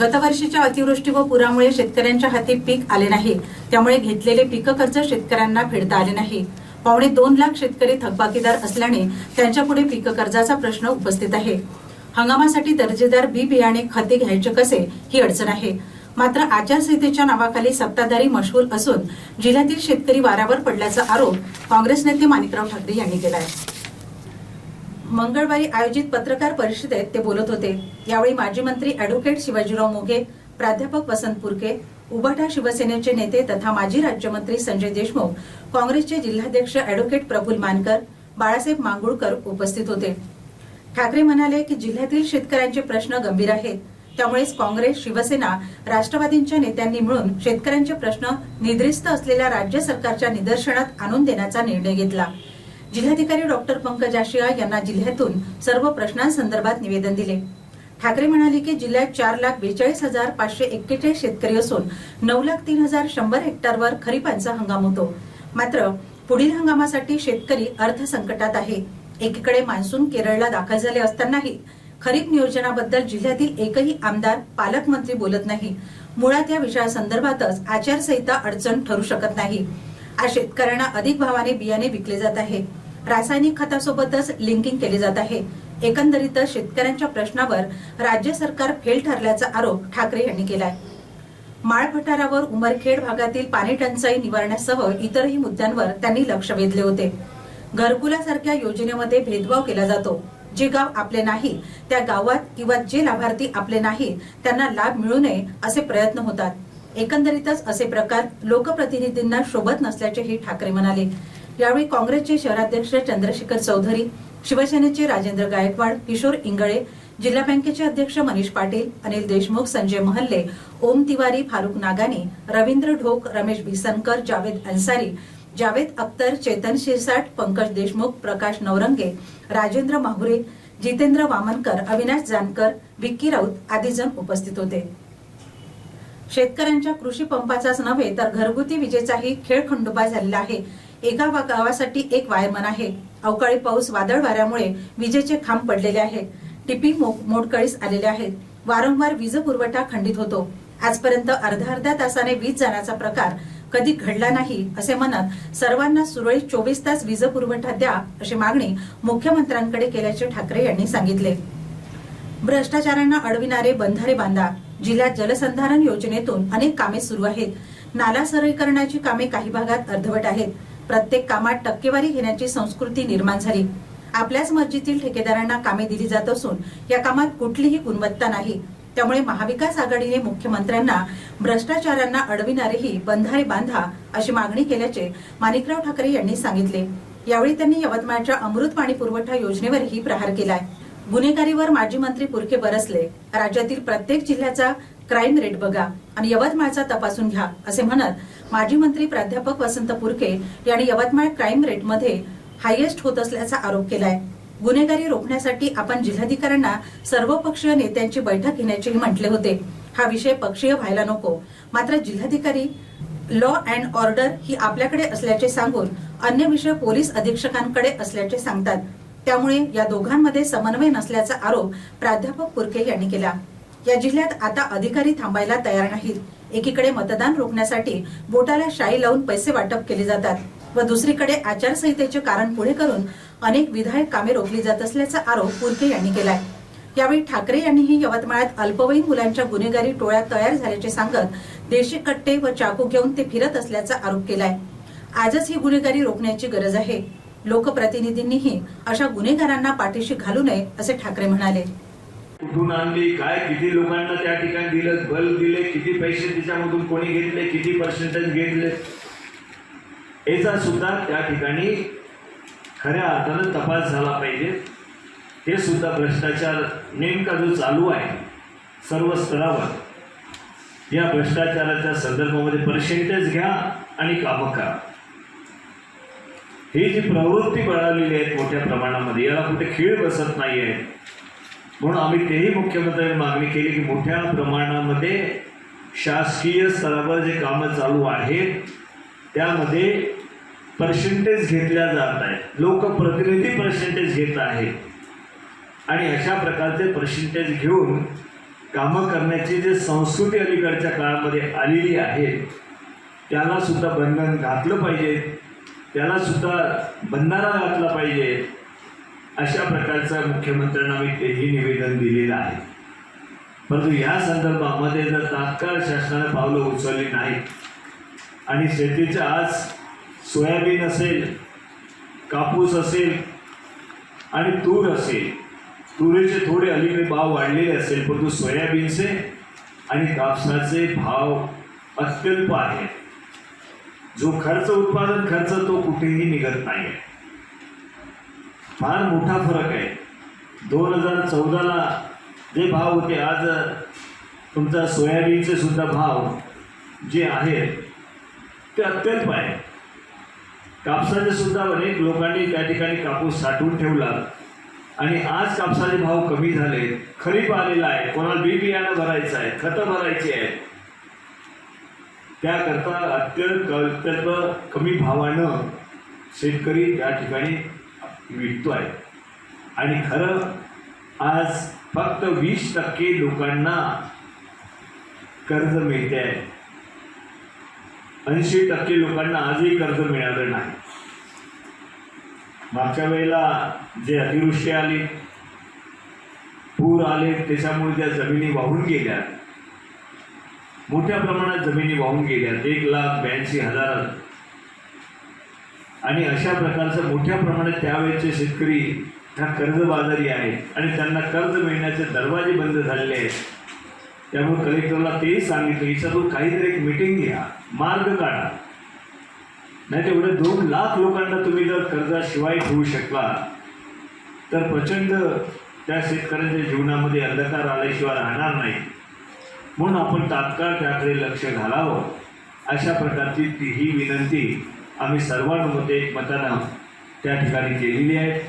गतवर्षीच्या अतिवृष्टी व पुरामुळे शेतकऱ्यांच्या हाती पीक आले नाही. त्यामुळे घेतलेले पीक कर्ज शेतकऱ्यांना फेडता आले नाही. पावणे दोन लाख शेतकरी थकबाकीदार असल्याने त्यांच्यापुढे पीक कर्जाचा प्रश्न उपस्थित आहे. हंगामासाठी दर्जेदार बी बियाणे खते घ्यायचे कसे ही अडचण आहे. मात्र आचारसंहितेच्या नावाखाली सत्ताधारी मशहूर असून जिल्ह्यातील शेतकरी वाऱ्यावर पडल्याचा आरोप काँग्रेस नेते माणिकराव ठाकरे यांनी केला आहे मंगळवारी आयोजित पत्रकार परिषदेत ते बोलत होते. यावेळी माजी मंत्री अॅडव्होकेट शिवाजीराव मोघे प्राध्यापक वसंत पुरके उभाटा शिवसेनेचे नेते तथा माजी राज्यमंत्री संजय देशमुख काँग्रेसचे जिल्हाध्यक्ष अॅडव्होकेट प्रफुल मानकर बाळासाहेब मांगुळकर उपस्थित होते. ठाकरे म्हणाले की जिल्ह्यातील शेतकऱ्यांचे प्रश्न गंभीर आहेत. त्यामुळेच काँग्रेस शिवसेना राष्ट्रवादींच्या नेत्यांनी मिळून शेतकऱ्यांचे प्रश्न निद्रिस्त असलेल्या राज्य सरकारच्या निदर्शनात आणून देण्याचा निर्णय घेतला. जिल्हाधिकारी डॉक्टर पंकज आशिया यांना जिल्ह्यातून सर्व प्रश्नांसंदर्भात निवेदन दिले. ठाकरे म्हणाले की जिल्ह्यात चार लाख बेचाळीस हजार पाचशे एक्केचाळीस शेतकरी असून नऊ लाख तीन हजार शंभर हेक्टरवर खरीपांचा हंगाम होतो. मात्र पुढील हंगामासाठी शेतकरी अर्थसंकटात आहे. एकीकडे मान्सून केरळला दाखल झाले असतानाही खरीप नियोजनाबद्दल जिल्ह्यातील एकही आमदार पालकमंत्री बोलत नाही. मुळात या विषयासंदर्भातच आचारसंहिता अडचण ठरू शकत नाही. आज शेतकऱ्यांना अधिक भावाने बियाणे विकले जात आहे. रासायनिक खतासोबतच लिंकिंग केले जात आहे. एकंदरीतच शेतकऱ्यांच्या प्रश्नावर राज्य सरकार फेल ठरल्याचा आरोप ठाकरे यांनी केलाय. माळ पठारावर उमरखेड भागातील पाणी टंचाई निवारण्यासह इतरही मुद्द्यांवर त्यांनी लक्ष वेधले होते. घरकुलासारख्या योजनेमध्ये भेदभाव केला जातो. जे गाव आपले नाही त्या गावात किंवा जे लाभार्थी आपले नाही त्यांना लाभ मिळू नये असे प्रयत्न होतात. एकंदरीतच असे प्रकार लोकप्रतिनिधींना शोभत नसल्याचेही ठाकरे म्हणाले. यावेळी काँग्रेसचे शहराध्यक्ष चंद्रशेखर चौधरी शिवसेनेचे राजेंद्र गायकवाड किशोर इंगळे जिल्हा बँकेचे अध्यक्ष मनीष पाटील अनिल देशमुख संजय महल्ले ओम तिवारी फारुख नागानी रवींद्र ढोक रमेश भिसनकर जावेद अन्सारी जावेद अख्तर चेतन शिरसाट पंकज देशमुख प्रकाश नवरंगे राजेंद्र माहुरे जितेंद्र वामनकर अविनाश जानकर विक्की राऊत आदी जण उपस्थित होते. शेतकऱ्यांच्या कृषी पंपाचाच नव्हे तर घरगुती विजेचाही खेळ खंडोबा झालेला आहे. एका वा- गावासाठी एक वायमन आहे. अवकाळी पाऊस वादळ वाऱ्यामुळे विजेचे खांब पडलेले आहेत. टिपी मो- मोडकळीस आलेले आहेत. वारंवार वीज पुरवठा खंडित होतो. आजपर्यंत अर्ध्या अर्ध्या तासाने वीज जाण्याचा प्रकार कधी घडला नाही असे म्हणत सर्वांना सुरळीत चोवीस तास वीज पुरवठा द्या अशी मागणी मुख्यमंत्र्यांकडे केल्याचे ठाकरे यांनी सांगितले. भ्रष्टाचारांना अडविणारे बंधारे बांधा जिल्ह्यात जलसंधारण योजनेतून अनेक कामे सुरू आहेत. नाला सरळीकरणाची कामे काही भागात अर्धवट आहेत. प्रत्येक कामात टक्केवारी घेण्याची संस्कृती निर्माण झाली. आपल्याच मर्जीतील ठेकेदारांना कामे दिली जात असून या कामात कुठलीही गुणवत्ता नाही. त्यामुळे महाविकास आघाडीने मुख्यमंत्र्यांना भ्रष्टाचारांना अडविणारेही बंधारे बांधा अशी मागणी केल्याचे माणिकराव ठाकरे यांनी सांगितले. यावेळी त्यांनी यवतमाळच्या अमृत पाणी पुरवठा योजनेवरही प्रहार केलाय. गुन्हेगारीवर माजी मंत्री पुरके बरसले. राज्यातील प्रत्येक जिल्ह्याचा क्राईम रेट बघा आणि यवतमाळचा तपासून घ्या असे म्हणत माजी मंत्री प्राध्यापक वसंत पुरके यांनी यवतमाळ क्राईम रेटमध्ये हायेस्ट होत असल्याचा आरोप केलाय. गुन्हेगारी रोखण्यासाठी आपण जिल्हाधिकाऱ्यांना सर्वपक्षीय नेत्यांची बैठक घेण्याचेही म्हटले होते. हा विषय पक्षीय व्हायला नको. मात्र जिल्हाधिकारी लॉ अँड ऑर्डर ही आपल्याकडे असल्याचे सांगून अन्य विषय पोलीस अधीक्षकांकडे असल्याचे सांगतात. त्यामुळे या दोघांमध्ये समन्वय नसल्याचा आरोप प्राध्यापक पुरके यांनी केला. या जिल्ह्यात आता अधिकारी थांबायला तयार नाहीत. एकीकडे मतदान रोखण्यासाठी बोटाला शाई लावून पैसे वाटप केले जातात व दुसरीकडे आचारसंहितेचे कारण पुढे करून अनेक विधायक कामे रोखली जात असल्याचा आरोप पुरके यांनी केलाय. यावेळी ठाकरे यांनीही यवतमाळात अल्पवयीन मुलांच्या गुन्हेगारी टोळ्या तयार झाल्याचे सांगत देशी कट्टे व चाकू घेऊन ते फिरत असल्याचा आरोप केलाय. आजच ही गुन्हेगारी रोखण्याची गरज आहे. लोकप्रतिनिधींनीही अशा गुन्हेगारांना पाठीशी घालू नये असे ठाकरे म्हणाले. कुठून आणली काय किती लोकांना त्या ठिकाणी दिलं बल्ब दिले किती पैसे त्याच्यामधून कोणी घेतले किती पर्सेंटेज घेतले? याचा सुद्धा त्या ठिकाणी खऱ्या अर्थानं तपास झाला पाहिजे. हे सुद्धा भ्रष्टाचार नेमका जो चालू आहे सर्व स्तरावर या भ्रष्टाचाराच्या संदर्भामध्ये पर्सेंटेज घ्या आणि कामं करा. ही जी प्रवृत्ती बळावलेली आहे मोठ्या प्रमाणामध्ये याला कुठे खीळ बसत नाही आहे म्हणून आम्ही तेही मुख्यमंत्र्यांनी मागणी केली की मोठ्या प्रमाणामध्ये शासकीय स्तरावर जे कामं चालू आहेत त्यामध्ये पर्सेंटेज घेतल्या जात आहेत. लोकप्रतिनिधी पर्सेंटेज घेत आहेत. आणि अशा प्रकारचे पर्सेंटेज घेऊन कामं करण्याची जी संस्कृती अलीकडच्या काळामध्ये आलेली आहे त्याला सुद्धा बंधन घातलं पाहिजे. त्याला सुद्धा बंधारा घातला पाहिजे. अशा प्रकारचं मुख्यमंत्र्यांना मी तेही निवेदन दिलेलं आहे. परंतु या संदर्भामध्ये जर तात्काळ शासनाने पावलं उचलली नाही आणि शेतीचं आज सोयाबीन असेल कापूस असेल आणि तूर असेल तुरीचे थोडे अलीकडे भाव वाढलेले असेल परंतु सोयाबीनचे आणि कापसाचे भाव अत्यल्प आहेत. जो खर्च उत्पादन खर्च तो कुठेही निघत नाही फार मोठा फरक आहे. दोन हजार चौदाला जे भाव होते आज तुमचा सोयाबीनचे सुद्धा भाव जे आहेत ते अत्यल्प आहे. कापसाचे सुद्धा अनेक लोकांनी त्या ठिकाणी कापूस साठवून ठेवला. आणि आज कापसाचे भाव कमी झाले. खरीप आलेला आहे. कोणाला बी बियाणं भरायचं आहे खतं भरायची आहेत. त्याकरता अत्यंत अत्यंत कमी भावानं शेतकरी त्या ठिकाणी विकतो आहे आणि खरं आज फक्त वीस टक्के लोकांना कर्ज मिळते आहे ऐंशी टक्के लोकांना आजही कर्ज मिळालं नाही. मागच्या वेळेला जे अतिवृष्टी आली पूर आले त्याच्यामुळे त्या जमिनी वाहून गेल्या. मोठ्या प्रमाणात जमिनी वाहून गेल्या. एक लाख ब्याऐंशी हजार आणि अशा प्रकारचं मोठ्या प्रमाणात त्यावेळेचे शेतकरी ह्या कर्जबाजारी आहेत आणि त्यांना कर्ज मिळण्याचे दरवाजे बंद झालेले आहेत. त्यामुळे कलेक्टरला तेही सांगितलं याच्यातून काहीतरी एक मिटिंग घ्या. मार्ग काढा. नाही तेवढे दोन लाख लोकांना तुम्ही जर कर्जाशिवाय ठेवू शकला तर प्रचंड त्या शेतकऱ्यांच्या जीवनामध्ये अंधकार आल्याशिवाय राहणार नाही. म्हणून आपण तात्काळ त्याकडे लक्ष घालावं. अशा प्रकारची ती ही विनंती आम्ही सर्वानुमते एकमतानं त्या ठिकाणी केलेली आहे.